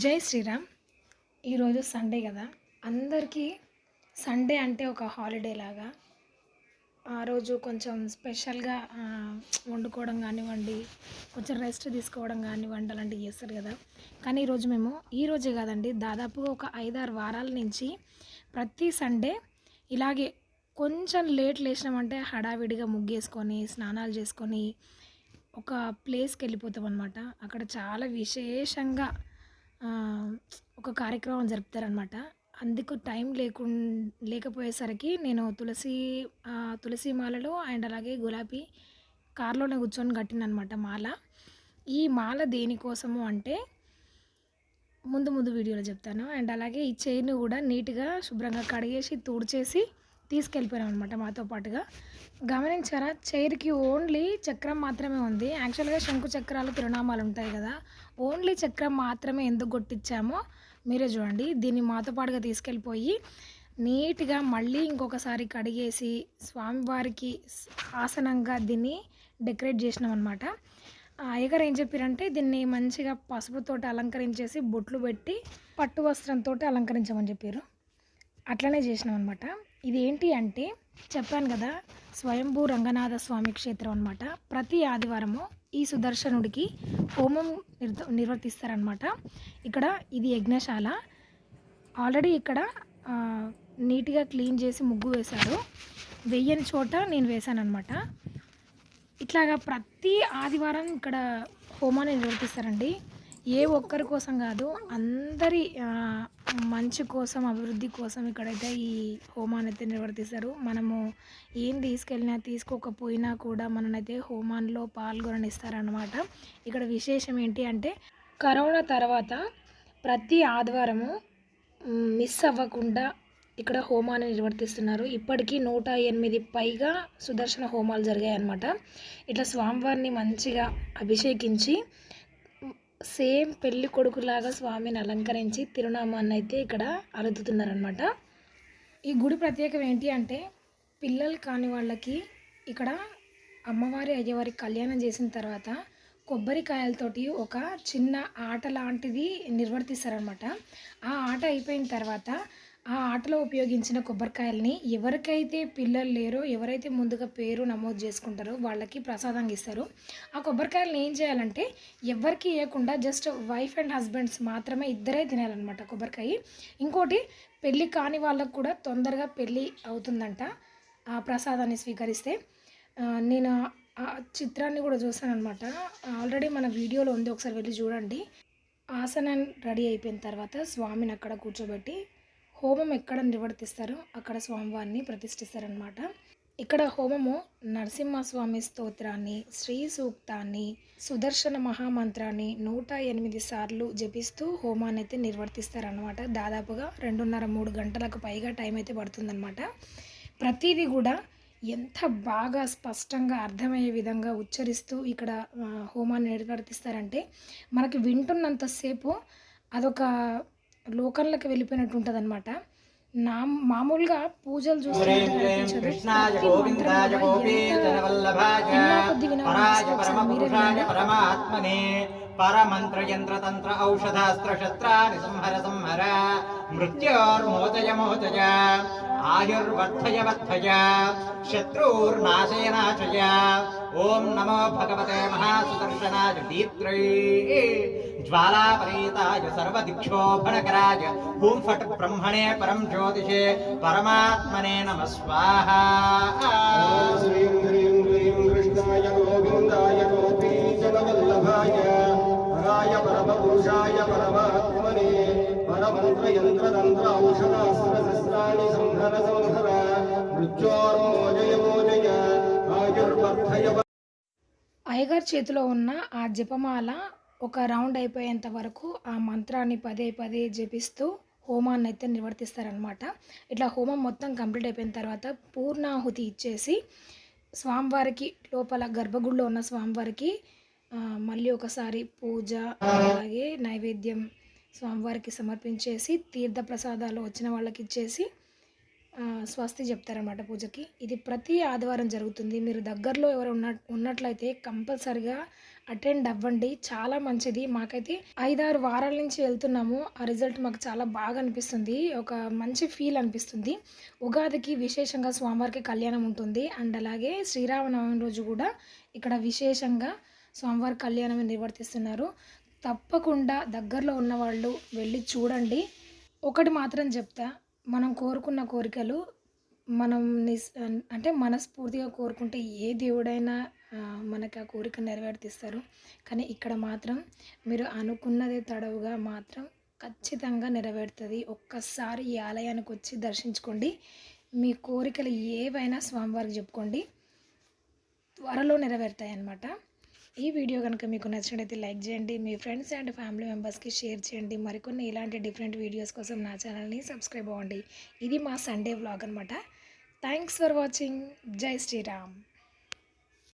జై శ్రీరామ్. ఈరోజు సండే కదా. అందరికీ సండే అంటే ఒక హాలిడే లాగా. ఆ రోజు కొంచెం స్పెషల్గా వండుకోవడం కానివ్వండి కొంచెం రెస్ట్ తీసుకోవడం కానివ్వండి అలాంటివి చేస్తారు కదా. కానీ ఈరోజు మేము ఈ రోజే కాదండి దాదాపుగా ఒక ఐదారు వారాల నుంచి ప్రతి సండే ఇలాగే కొంచెం లేట్ లేచినామంటే హడావిడిగా ముగ్గేసుకొని స్నానాలు చేసుకొని ఒక ప్లేస్కి వెళ్ళిపోతాం అనమాట అక్కడ చాలా విశేషంగా ఒక కార్యక్రమం జరుపుతారనమాట అందుకు టైం లేకు లేకపోయేసరికి నేను తులసి తులసి మాలలో అండ్ అలాగే గులాబీ కారులోనే కూర్చొని కట్టిననమాట మాల. ఈ మాల దేనికోసము అంటే ముందు ముందు వీడియోలో చెప్తాను. అండ్ అలాగే ఈ చైర్ని కూడా నీట్గా శుభ్రంగా కడిగేసి తుడిచేసి తీసుకెళ్ళిపోయాం అనమాట మాతో పాటుగా. గమనించారా? చైర్కి ఓన్లీ చక్రం మాత్రమే ఉంది. యాక్చువల్గా శంకు చక్రాలు తిరునామాలు ఉంటాయి కదా. ఓన్లీ చక్రం మాత్రమే ఎందుకు కొట్టించామో మీరే చూడండి. దీన్ని మాతో పాటుగా తీసుకెళ్ళిపోయి నీట్గా మళ్ళీ ఇంకొకసారి కడిగేసి స్వామివారికి ఆసనంగా దీన్ని డెకరేట్ చేసినాం అనమాట అయ్యగారు ఏం చెప్పారంటే దీన్ని మంచిగా పసుపుతోటి అలంకరించేసి బొట్లు పెట్టి పట్టు వస్త్రంతో అలంకరించమని చెప్పారు అట్లనే చేసినాం అనమాట ఇది ఏంటి అంటే చెప్పాను కదా స్వయంభూ రంగనాథ స్వామి క్షేత్రం అనమాట ప్రతి ఆదివారము ఈ సుదర్శనుడికి హోమం నిర్ద నిర్వర్తిస్తారనమాట ఇక్కడ ఇది యజ్ఞశాల. ఆల్రెడీ ఇక్కడ నీట్గా క్లీన్ చేసి ముగ్గు వేశారు. వెయ్యని చోట నేను వేశానమాట ఇట్లాగా ప్రతి ఆదివారం ఇక్కడ హోమాన్ని నిర్వర్తిస్తారండి. ఏ ఒక్కరి కోసం కాదు అందరి మంచి కోసం అభివృద్ధి కోసం ఇక్కడైతే ఈ హోమాన్ని అయితే నిర్వర్తిస్తారు. మనము ఏం తీసుకెళ్ళినా తీసుకోకపోయినా కూడా మననైతే హోమాన్లో పాల్గొననిస్తారనమాట ఇక్కడ విశేషం ఏంటి అంటే కరోనా తర్వాత ప్రతి ఆదివారము మిస్ అవ్వకుండా ఇక్కడ హోమాన్ని నిర్వర్తిస్తున్నారు. ఇప్పటికీ నూట ఎనిమిది పైగా సుదర్శన హోమాలు జరిగాయి అన్నమాట ఇట్లా స్వామివారిని మంచిగా అభిషేకించి సేమ్ పెళ్ళి కొడుకులాగా స్వామిని అలంకరించి తిరునామాన్ని అయితే ఇక్కడ అలుదుతున్నారనమాట ఈ గుడి ప్రత్యేకం ఏంటి అంటే పిల్లలు కాని వాళ్ళకి ఇక్కడ అమ్మవారి అయ్యవారి కళ్యాణం చేసిన తర్వాత కొబ్బరికాయలతోటి ఒక చిన్న ఆట లాంటిది నిర్వర్తిస్తారనమాట ఆ ఆట అయిపోయిన తర్వాత ఆ ఆటలో ఉపయోగించిన కొబ్బరికాయల్ని ఎవరికైతే పిల్లలు లేరో ఎవరైతే ముందుగా పేరు నమోదు చేసుకుంటారో వాళ్ళకి ప్రసాదంగా ఇస్తారు. ఆ కొబ్బరికాయలను ఏం చేయాలంటే ఎవరికి ఇవ్వకుండా జస్ట్ వైఫ్ అండ్ హస్బెండ్స్ మాత్రమే ఇద్దరే తినాలన్నమాట కొబ్బరికాయ. ఇంకోటి పెళ్ళి కాని వాళ్ళకు కూడా తొందరగా పెళ్ళి అవుతుందంట ఆ ప్రసాదాన్ని స్వీకరిస్తే. నేను ఆ చిత్రాన్ని కూడా చూసాను అనమాట ఆల్రెడీ మన వీడియోలో ఉంది ఒకసారి వెళ్ళి చూడండి. ఆసనం రెడీ అయిపోయిన తర్వాత స్వామిని అక్కడ కూర్చోబెట్టి హోమం ఎక్కడ నిర్వర్తిస్తారో? అక్కడ స్వామివారిని ప్రతిష్ఠిస్తారనమాట ఇక్కడ హోమము నరసింహస్వామి స్తోత్రాన్ని శ్రీ సూక్తాన్ని సుదర్శన మహామంత్రాన్ని నూట ఎనిమిది సార్లు జపిస్తూ హోమాన్ని అయితే నిర్వర్తిస్తారనమాట దాదాపుగా రెండున్నర మూడు గంటలకు పైగా టైం అయితే పడుతుందన్నమాట. ప్రతిదీ కూడా ఎంత బాగా స్పష్టంగా అర్థమయ్యే విధంగా ఉచ్చరిస్తూ ఇక్కడ హోమాన్ని నిర్వర్తిస్తారంటే మనకి వింటున్నంతసేపు అదొక లోకంలోకి వెళ్ళిపోయినట్టు ఉంటుంది అనమాట నా మామూలుగా పూజలు చూస్తున్నట్టు పరమంత్ర యంత్ర తంత్ర ఔషధాస్త్ర శస్త్రాని సంహర సంహర. मृत्योर्मोतज मोतज आयुर्वर्धय वर्धय शत्रूर्नाशय नाशय नमो भगवते महासुदर्शनाय दीप्त्रै ज्वालापरीताय सर्वदिक्षोभणकराय हूँ फट् ब्रह्मणे परं ज्योतिषे परमात्मने नमः स्वाहा। कृष्णाय गोविन्दाय गोपीजनवल्लभाय पराय परमात्मा గోపీజనవల్లభాయ హరాయ పరమపురుషాయ పరమాత్మనే పరమంత్రయంత్రతంత్ర సంహర సంహర మృత్యోర్మోజయ మోజయ ఆయుర్వర్ధయ అయ్యగారి చేతిలో ఉన్న ఆ జపమాల ఒక రౌండ్ అయిపోయేంత వరకు ఆ మంత్రాన్ని పదే పదే జపిస్తూ హోమాన్ని అయితే నిర్వర్తిస్తారనమాట ఇట్లా హోమం మొత్తం కంప్లీట్ అయిపోయిన తర్వాత పూర్ణాహుతి ఇచ్చేసి స్వామివారికి లోపల గర్భగుడిలో ఉన్న స్వామివారికి మళ్ళీ ఒకసారి పూజ అలాగే నైవేద్యం స్వామివారికి సమర్పించేసి తీర్థ ప్రసాదాలు వచ్చిన వాళ్ళకి ఇచ్చేసి స్వస్తి చెప్తారనమాట పూజకి. ఇది ప్రతి ఆదివారం జరుగుతుంది. మీరు దగ్గరలో ఎవరు ఉన్న ఉన్నట్లయితే కంపల్సరిగా అటెండ్ అవ్వండి. చాలా మంచిది. మాకైతే ఐదారు వారాల నుంచి వెళ్తున్నాము. ఆ రిజల్ట్ మాకు చాలా బాగా అనిపిస్తుంది. ఒక మంచి ఫీల్ అనిపిస్తుంది. ఉగాదికి విశేషంగా స్వామివారికి కళ్యాణం ఉంటుంది. అండ్ అలాగే శ్రీరామనవమి రోజు కూడా ఇక్కడ విశేషంగా స్వామివారి కళ్యాణం నిర్వర్తిస్తున్నారు. తప్పకుండా దగ్గరలో ఉన్న వాళ్ళు వెళ్ళి చూడండి. ఒకటి మాత్రం చెప్తా మనం కోరుకున్న కోరికలు మనం నిస్ అంటే మనస్ఫూర్తిగా కోరుకుంటే ఏ దేవుడైనా మనకు మనకి ఆ కోరిక నెరవేర్తిస్తారు. కానీ ఇక్కడ మాత్రం మీరు అనుకున్నదే తడవుగా మాత్రం ఖచ్చితంగా నెరవేరుతుంది. ఒక్కసారి ఈ ఆలయానికి వచ్చి దర్శించుకోండి. మీ కోరికలు ఏవైనా స్వామివారికి చెప్పుకోండి. త్వరలో నెరవేరుతాయి అన్నమాట ఈ వీడియో కనుక మీకు నచ్చినట్లయితే లైక్ చేయండి మీ ఫ్రెండ్స్ అండ్ ఫ్యామిలీ మెంబర్స్కి షేర్ చేయండి. మరికొన్ని ఇలాంటి డిఫరెంట్ వీడియోస్ కోసం నా ఛానల్ని సబ్స్క్రైబ్ అవ్వండి. ఇది మా సండే వ్లాగ్ అనమాట థ్యాంక్స్ ఫర్ వాచింగ్. జై శ్రీరామ్.